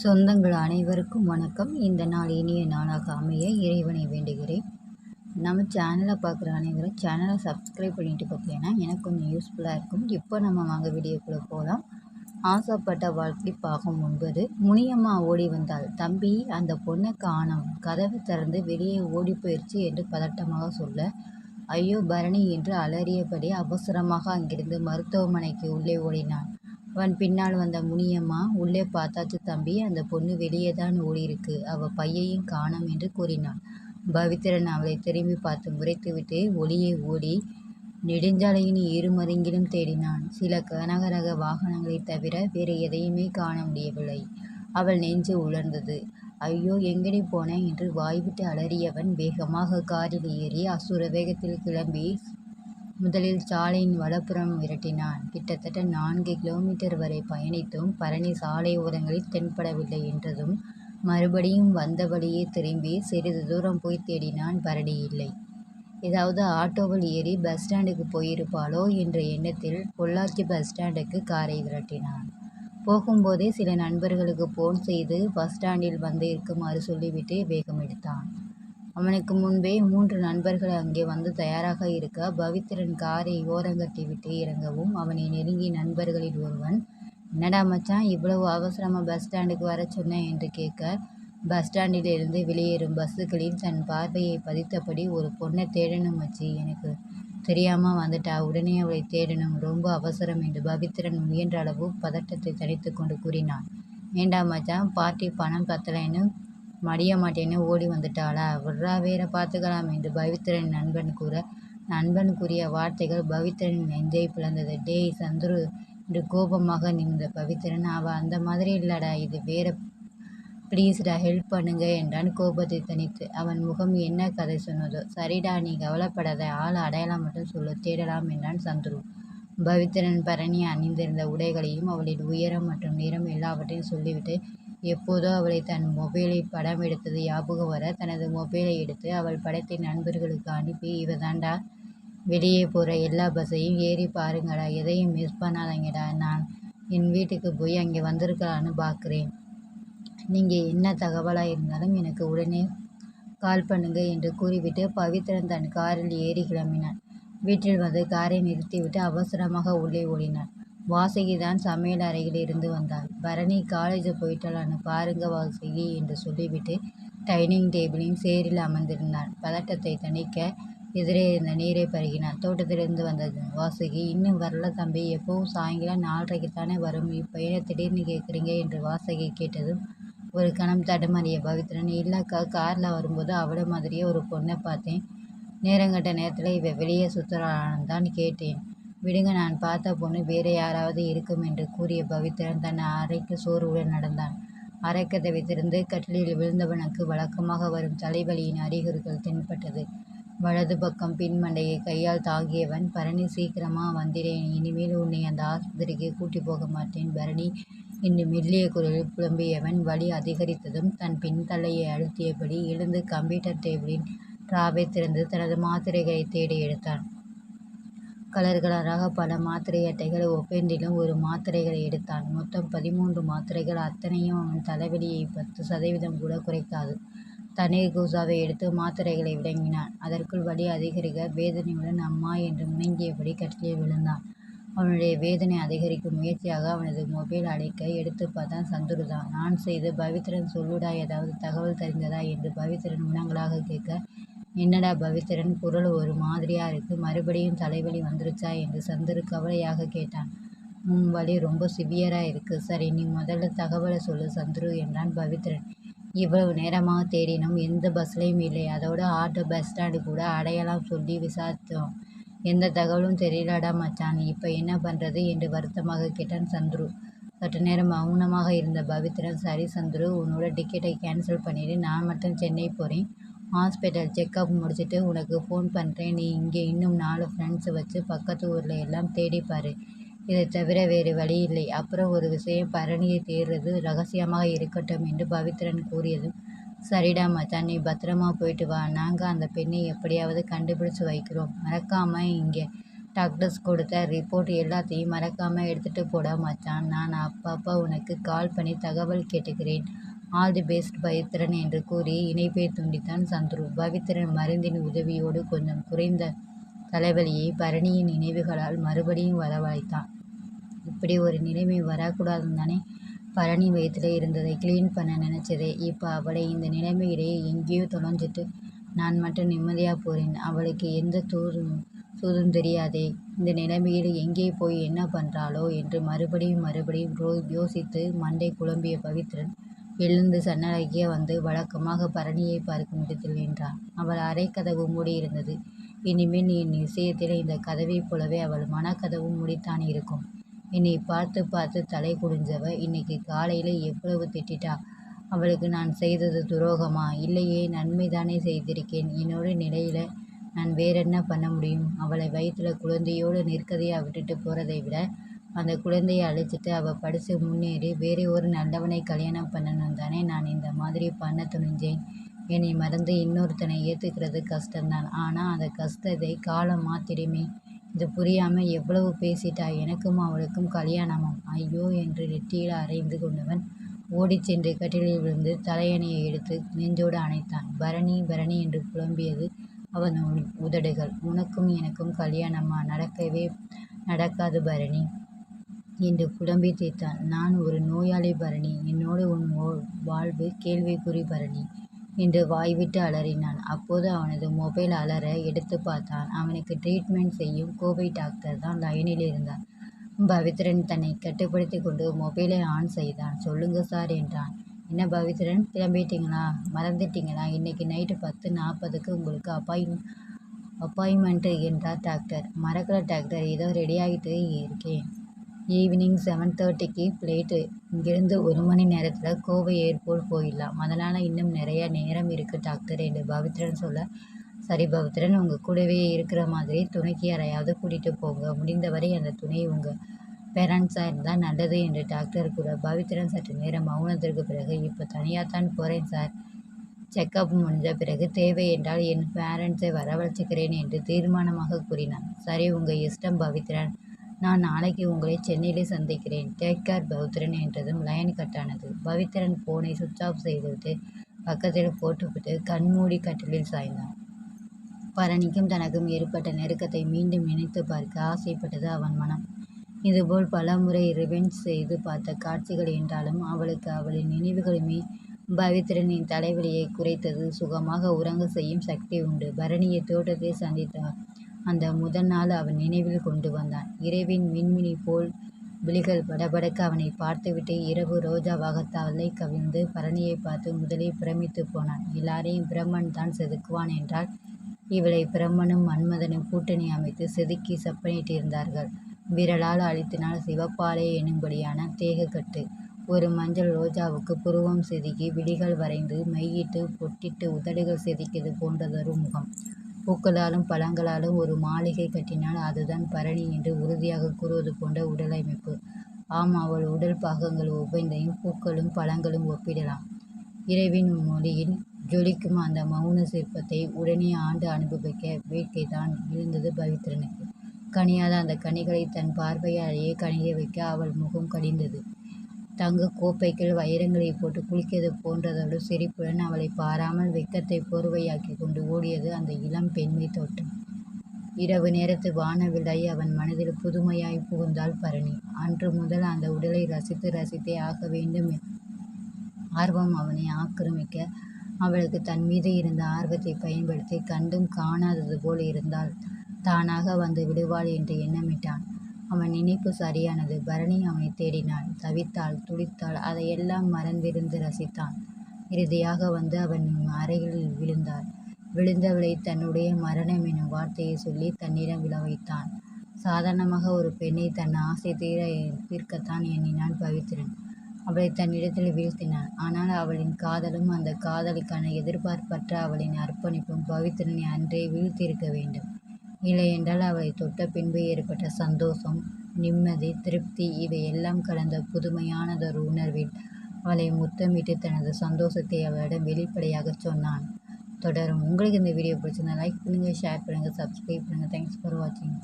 சொந்தங்கள் அனைவருக்கும் வணக்கம். இந்த நாள் இனிய நாளாக அமைய இறைவனை வேண்டுகிறேன். நம்ம சேனலை பார்க்குற அனைவரும் சேனலை சப்ஸ்கிரைப் பண்ணிட்டு பார்த்தீங்கன்னா எனக்கு கொஞ்சம் யூஸ்ஃபுல்லாக இருக்கும். இப்போ நம்ம வாங்க வீடியோக்குள்ளே போகலாம் ஆசைப்பட்ட வாழ்க்கை பாகம் ஒன்பது. முனியம்மா ஓடி வந்தாள். தம்பி அந்த பொண்ணை காணோம். கதவை திறந்து வெளியே ஓடி போயிடுச்சு என்று பதட்டமாக சொல்ல ஐயோ பரணி என்று அலறியபடி அவசரமாக அங்கிருந்து மருத்துவமனைக்கு உள்ளே ஓடினான். அவன் பின்னால் வந்த முனியம்மா உள்ளே பார்த்தாச்சு தம்பி அந்த பொண்ணு வெளியே தான் ஓடியிருக்கு. அவள் பையையும் காணோம் என்று கூறினாள். பவித்திரன் அவளை திரும்பி பார்த்து முறைத்துவிட்டு ஒளியே ஓடி நெடுஞ்சாலையின் இருமருங்கிலும் தேடினான். சில கனகரக வாகனங்களைத் தவிர வேறு எதையுமே காண முடியவில்லை. அவள் நெஞ்சு உலர்ந்தது. ஐயோ எங்கடி போனேன் என்று வாய்விட்டு அலறியவன் வேகமாக காரில் ஏறி அசுர வேகத்தில் கிளம்பி முதலில் சாலையின் வலப்புறம் விரட்டினான். கிட்டத்தட்ட நான்கு கிலோமீட்டர் வரை பயணித்தும் பரணி சாலை ஓரங்களில் தென்படவில்லை என்றதும் மறுபடியும் வந்த வழியே திரும்பி சிறிது தூரம் போய் தேடினான் பரணி இல்லை. ஏதாவது ஆட்டோவில் ஏறி பஸ் ஸ்டாண்டுக்கு போயிருப்பாளோ என்ற எண்ணத்தில் பொள்ளாச்சி பஸ் ஸ்டாண்டுக்கு காரை விரட்டினான். போகும்போதே சில நண்பர்களுக்கு போன் செய்து பஸ் ஸ்டாண்டில் வந்து இருக்குமாறு சொல்லிவிட்டு வேகம் எடுத்தான் அவனுக்கு முன்பே மூன்று நண்பர்கள் அங்கே வந்து தயாராக இருக்க பவித்திரன் காரை ஓரங்கட்டி விட்டு இறங்கவும் அவனை நெருங்கி நண்பர்களில் ஒருவன் என்னடா மச்சான் இவ்வளவு அவசரமாக பஸ் ஸ்டாண்டுக்கு வர சொன்னேன் என்று கேட்க பஸ் ஸ்டாண்டில் இருந்து வெளியேறும் பஸ்ஸுகளில் தன் பார்வையை பதித்தபடி ஒரு பொண்ணை தேடணும் மச்சி. எனக்கு தெரியாமல் வந்துட்டா. உடனே அவளை தேடணும். ரொம்ப அவசரம் என்று பவித்திரன் முயன்ற அளவு பதட்டத்தை தனித்து கொண்டு கூறினான். ஏண்டா மச்சான் பார்ட்டி பணம் பத்தலைன்னு மடிய மாட்டேன்னு ஓடி வந்துட்டாளா? விட்றா வேற பார்த்துக்கலாம் என்று பவித்திரன் நண்பன் கூற நண்பன் கூறிய வார்த்தைகள் பவித்திரன் நெஞ்சை பிளந்தது. டேய் சந்துரு என்று கோபமாக நிமிர்ந்த பவித்திரன் அவ அந்த மாதிரி இல்லடா இது வேற ப்ளீஸ்டா ஹெல்ப் பண்ணுங்க என்றான். கோபத்தை தனித்து அவன் முகம் என்ன கதை சொன்னதோ. சரிடா நீ கவலைப்படாத ஆள் அடையாளம் மட்டும் சொல்லு தேடலாம் என்றான் சந்துரு. பவித்திரன் பரணி அணிந்திருந்த உடைகளையும் அவளின் உயரம் மற்றும் நிறம் எல்லாவற்றையும் சொல்லிவிட்டு எப்போதோ அவளை தன் மொபைலில் படம் எடுத்தது ஞாபகம் வர தனது மொபைலை எடுத்து அவள் படத்தை நண்பர்களுக்கு அனுப்பி இவதான்டா. வெளியே போகிற எல்லா பஸ்ஸையும் ஏறி பாருங்கடா. எதையும் மிஸ் பண்ணாதீங்கடா. நான் என் வீட்டுக்கு போய் அங்கே வந்திருக்கலான்னு பார்க்குறேன். நீங்கள் என்ன தகவலாக இருந்தாலும் எனக்கு உடனே கால் பண்ணுங்க என்று கூறிவிட்டு பவித்ரன் தன் காரில் ஏறி கிளம்பினான். வீட்டில் வந்து காரை நிறுத்திவிட்டு அவசரமாக உள்ளே ஓடினான். வாசகி தான் சமையல் அறையில் இருந்து வந்தாள். பரணி காலேஜ் போயிட்டாளான்னு பாருங்க வாசகி என்று சொல்லிவிட்டு டைனிங் டேபிளின் சேரில் அமர்ந்திருந்தான் பதட்டத்தை தணிக்க எதிரே இருந்த நீரை பருகினான் தோட்டத்திலிருந்து வந்தது. வாசுகி இன்னும் வரல தம்பி எப்பவும் சாயங்காலம் நாலரைக்கு தானே வரும். இப்போ ஏன் திடீர்னு கேட்குறீங்க என்று வாசகி கேட்டதும் ஒரு கணம் தடுமாறிய பவித்ரன் இல்லைக்கா காரில் வரும்போது அவளை மாதிரியே ஒரு பொண்ணை பார்த்தேன். நேரங்கட்ட நேரத்தில் இவ வெளியே சுற்றுறான்னு தான் கேட்டேன். விடுங்க நான் பார்த்த பொண்ணு வேறு யாராவது இருக்கும் என்று கூறிய பவித்திரன் தன் அறைக்கு சோர்வுடன் நடந்தான். அரைக்கதவை திறந்து கட்டிலில் விழுந்தவனுக்கு வழக்கமாக வரும் தலைவலியின் அறிகுறிகள் தென்பட்டது. வலது பக்கம் பின்மண்டையை கையால் தாங்கியவன் பரணி சீக்கிரமா வந்திடேன் இனிமேல் உன்னை அந்த ஆஸ்பத்திரிக்கு கூட்டி போக மாட்டேன் பரணி என்று மெல்லிய குரலில் புலம்பியவன் வலி அதிகரித்ததும் தன் பின்தலையை அழுத்தியபடி எழுந்து கம்ப்யூட்டர் டேபிளின் டிராவை திறந்து தனது மாத்திரைகளை தேடி எடுத்தான். கலர் கலராக பல மாத்திரை அட்டைகள் ஒவ்வொன்றிலும் ஒரு மாத்திரைகளை எடுத்தான். மொத்தம் பதிமூன்று மாத்திரைகள் அத்தனையும் அவன் தலைவலியை பத்து சதவீதம் கூட குறைக்காது. தண்ணீர் கூசாவை எடுத்து மாத்திரைகளை விளங்கினான். அதற்குள் வலி அதிகரிக்க வேதனையுடன் அம்மா என்று முணங்கியபடி கட்டிலில் விழுந்தான். அவனுடைய வேதனை அதிகரிக்கும் முயற்சியாக அவனது மொபைல் அழைக்க எடுத்து பார்த்தான் சந்துருதான். நான் செய்து பவித்ரன் சொல்லுடா ஏதாவது தகவல் தெரிந்ததா? என்று பவித்ரன் உணங்களாக கேட்க என்னடா பவித்திரன் குரல் ஒரு மாதிரியா இருக்கு. மறுபடியும் தலைவலி வந்துருச்சா என்று சந்தரு கவலையாக கேட்டான். உன் வலி ரொம்ப சிவியரா இருக்கு. சரி நீ முதல்ல தகவலை சொல்லு சந்துரு என்றான் பவித்ரன் இவ்வளவு நேரமாக தேடினோம் எந்த பஸ்லையும் இல்லை. அதோட ஆட்டோ பஸ் ஸ்டாண்டு கூட அடையாளம் சொல்லி விசாரித்தோம். எந்த தகவலும் தெரியலடா மச்சான். இப்போ என்ன பண்ணுறது என்று வருத்தமாக கேட்டான் சந்துரு. சற்று நேரம் மௌனமாக இருந்த பவித்ரன் சரி சந்துரு உன்னோட டிக்கெட்டை கேன்சல் பண்ணிவிட்டு நான் மட்டும் சென்னை போகிறேன் ஹாஸ்பிட்டல் செக்கப் முடிச்சுட்டு உனக்கு ஃபோன் பண்ணுறேன் நீ இங்கே இன்னும் நாலு ஃப்ரெண்ட்ஸை வச்சு பக்கத்து ஊரில் எல்லாம் தேடிப்பார் இதை தவிர வேறு வழி இல்லை. அப்புறம் ஒரு விஷயம் பரணியை தேடுறது ரகசியமாக இருக்கட்டும் என்று பவித்ரன் கூறியதும் சரிடா மச்சான் நீ பத்திரமா போயிட்டு வா. நாங்கள் அந்த பெண்ணை எப்படியாவது கண்டுபிடிச்சு வைக்கிறோம். மறக்காமல் இங்கே டாக்டர்ஸ் கொடுத்த ரிப்போர்ட் எல்லாத்தையும் மறக்காமல் எடுத்துகிட்டு போட மச்சான். நான் அப்பப்போ உனக்கு கால் பண்ணி தகவல் கேட்டுக்கிறேன். ஆல் தி பெஸ்ட் பவித்திரன் என்று கூறி இணைப்பை துண்டித்தான் சந்துரு. பவித்திரன் மருந்தின் உதவியோடு கொஞ்சம் குறைந்த தலைவலியை பரணியின் நினைவுகளால் மறுபடியும் வரவழைத்தான். இப்படி ஒரு நிலைமை வரக்கூடாதுன்னு தானே பரணி வயிற்றில் இருந்ததை க்ளீன் பண்ண நினச்சதே. இப்போ அவளை இந்த நிலைமையிலேயே எங்கேயோ தொலைஞ்சிட்டு நான் மட்டும் நிம்மதியாக போகிறேன் அவளுக்கு எந்த தூதும் தூதும் தெரியாதே. இந்த நிலைமையில் எங்கே போய் என்ன பண்ணுறாளோ என்று மறுபடியும் மறுபடியும் யோசித்து மண்டை குழம்பிய பவித்ரன் எழுந்து சன்னலைக்கே வந்து வழக்கமாக பரணியை பார்க்கும் இடத்தில் நின்றான் அவள் அரைக்கதவு மூடியிருந்தது. இனிமேல் என் விஷயத்தில் இந்த கதவைப் போலவே அவள் மனக்கதவும் முடித்தான் இருக்கும். என்னை பார்த்து பார்த்து தலை குடிஞ்சவ இன்னைக்கு காலையில் எவ்வளவு திட்டிட்டா? அவளுக்கு நான் செய்தது துரோகமா? இல்லையே நன்மை தானே செய்திருக்கேன். என்னோட நிலையில் நான் வேறென்ன பண்ண முடியும்? அவளை வயிற்றில் குழந்தையோடு நிற்கதையாக விட்டுட்டு போகிறதை விட அந்த குழந்தையை அழைச்சிட்டு அவள் படித்து முன்னேறி வேறு ஒரு நல்லவனை கல்யாணம் பண்ணணும் தானே நான் இந்த மாதிரி பண்ண துணிஞ்சேன். என்னை மறந்து இன்னொருத்தனை ஏற்றுக்கிறது கஷ்டம்தான். ஆனால் அந்த கஷ்டத்தை காலம் மாத்திரமே இது புரியாமல் எவ்வளவு பேசிட்டா எனக்கும் அவளுக்கும் கல்யாணமாம் ஐயோ என்று நெற்றியில் அரைந்து கொண்டவன் ஓடிச் சென்று கட்டிலில் விழுந்து தலையணையை எடுத்து நெஞ்சோடு அணைத்தான். பரணி பரணி என்று புலம்பியது அவன் உதடுகள். உனக்கும் எனக்கும் கல்யாணமா? நடக்கவே நடக்காது பரணி. என்று புலம்பி தீர்த்தான் நான் ஒரு நோயாளி பரணி. என்னோடு உன் வாழ்வு கேள்விக்குறி பரணி என்று வாய்விட்டு அலறினான். அப்போது அவனது மொபைல் அலற எடுத்து பார்த்தான். அவனுக்கு ட்ரீட்மெண்ட் செய்யும் கோவை டாக்டர் தான் லைனில் இருந்தார் பவித்ரன் தன்னை கட்டுப்படுத்தி கொண்டு மொபைலை ஆன் செய்தான். சொல்லுங்க சார் என்றான். என்ன பவித்ரன்? கிளம்பிட்டீங்களா? மறந்துட்டீங்களா? இன்னைக்கு நைட்டு பத்து நாற்பதுக்கு உங்களுக்கு அப்பாயின் அப்பாயின்மெண்ட்டு என்றார் டாக்டர் மறக்கல டாக்டர் ஏதோ ரெடியாகிட்டு இருக்கேன். ஈவினிங் செவன் தேர்ட்டிக்கு ஃப்ளைட்டு இங்கேருந்து ஒரு மணி நேரத்தில் கோவை ஏர்போர்ட் போயிடலாம். அதனால் இன்னும் நிறையா நேரம் இருக்குது டாக்டர் என்று பவித்ரன் சொல்ல சரி பவித்ரன் உங்கள் கூடவே இருக்கிற மாதிரி துணைக்கு யாரையாவது கூட்டிகிட்டு போங்க. முடிந்தவரை அந்த துணை உங்கள் பேரண்ட்ஸாக இருந்தால் நல்லது என்று டாக்டர் கூட பவித்ரன் சற்று நேரம் மௌனத்திற்கு பிறகு இப்போ தனியாக தான் போகிறேன் சார் செக்கப் முடிஞ்ச பிறகு தேவை என்றால் என் பேரண்ட்ஸை வரவழைச்சிக்கிறேன் என்று தீர்மானமாக கூறினான். சரி உங்கள் இஷ்டம் பவித்ரன். நான் நாளைக்கு உங்களை சென்னையிலே சந்திக்கிறேன். டேக் கேர் பவித்ரன் என்றதும் லைன் கட்டானது பவித்ரன் ஃபோனை சுவிட்ச் ஆஃப் செய்துவிட்டு பக்கத்தில் போட்டுவிட்டு கண்மூடி கட்டிலில் சாய்ந்தான். பரணிக்கும் தனக்கும் ஏற்பட்ட நெருக்கத்தை மீண்டும் நினைத்து பார்க்க ஆசைப்பட்டது அவன் மனம். இதுபோல் பல முறை ரிவெஞ்ச் செய்து பார்த்த காட்சிகள் என்றாலும் அவளுக்கு அவளின் நினைவுகளுமே பவித்ரனின் தலைவலியை குறைத்தது. சுகமாக உறங்க செய்யும் சக்தி உண்டு. பரணியை தோட்டத்தை சந்தித்தார் அந்த முதல் நாள் அவன் நினைவில் கொண்டு வந்தான். இரவின் மின்மினி போல் விழிகள் படபடக்க அவனை பார்த்துவிட்டு இரவு ரோஜாவாக தலை கவிழ்ந்து பரணியை பார்த்து முதலில் பிரமித்து போனான். எல்லாரையும் பிரம்மன் தான் செதுக்குவான் என்றால் இவளை பிரம்மனும் மன்மதனும் கூட்டணி அமைத்து செதுக்கி சப்பனிட்டிருந்தார்கள். விரலால் அழுத்தினால் சிவப்பாலே எனும்படியான தேகக்கட்டு. ஒரு மஞ்சள் ரோஜாவுக்கு புருவம் செதுக்கி விழிகள் வரைந்து மையிட்டு பொட்டிட்டு உதடுகள் செதுக்கியது போன்றதொரு முகம். பூக்களாலும் பழங்களாலும் ஒரு மாளிகை கட்டினால் அதுதான் பரணி என்று உறுதியாக கூறுவது போன்ற உடலமைப்பு ஆம் அவள் உடல் பாகங்கள் ஒவ்வொன்றையும் பூக்களும் பழங்களும் ஒப்பிடலாம். இரவின் மொழியில் ஜொலிக்கும் அந்த மௌன சிற்பத்தை உடனே ஆண்டு அனுபவிக்க வேட்கைதான் இருந்தது பவித்ரனுக்கு. கனியாத அந்த கனிகளை தன் பார்வையாலேயே கனிய வைக்க அவள் முகம் கடிந்தது. தங்க கோப்பைகள் வைரங்களை போட்டு குளிக்கிறது போன்றதோடு சிரிப்புடன் அவளை பாராமல் வெக்கத்தை போர்வையாக்கி கொண்டு ஓடியது அந்த இளம் பெண்மை தோட்டம். இரவு நேரத்து வானவில்லை அவன் மனதில் புதுமையாய் புகுந்தாள் பரணி. அன்று முதல் அந்த உடலை ரசித்து ரசித்தே ஆக வேண்டும் ஆர்வம் அவனை ஆக்கிரமிக்க. அவளுக்கு தன் மீது இருந்த ஆர்வத்தை பயன்படுத்தி கண்டும் காணாதது போல் இருந்தால் தானாக வந்து விடுவாள் என்று எண்ணமிட்டான். அவன் நினைப்பு சரியானது. பரணி அவனை தேடினாள் தவித்தாள் துடித்தாள் அதையெல்லாம் மறந்திருந்து ரசித்தான். இறுதியாக வந்து அவன் அறையில் விழுந்தார் விழுந்தவளை தன்னுடைய மரணம் எனும் வார்த்தையை சொல்லி தன்னிடம் விழ வைத்தான். சாதாரணமாக ஒரு பெண்ணை தன் ஆசை தீர தீர்க்கத்தான் எண்ணினான் பவித்ரன். அவளை தன்னிடத்தில் வீழ்த்தினான். ஆனால் அவளின் காதலும் அந்த காதலுக்கான எதிர்பார்ப்பற்ற அவளின் அர்ப்பணிப்பும் பவித்ரனை அன்றே வீழ்த்தியிருக்க வேண்டும். இல்லையென்றால் அவளை தொட்ட பின்பு ஏற்பட்ட சந்தோஷம் நிம்மதி திருப்தி இவையெல்லாம் கலந்த புதுமையானதொரு உணர்வில் அவளை முத்தமிட்டு தனது சந்தோஷத்தை அவளிடம் வெளிப்படையாகச் சொன்னான். தொடரும். உங்களுக்கு இந்த வீடியோ பிடிச்சிருந்தா லைக் பண்ணுங்கள் ஷேர் பண்ணுங்கள் சப்ஸ்கிரைப் பண்ணுங்கள் தேங்க்ஸ் ஃபார் வாட்சிங்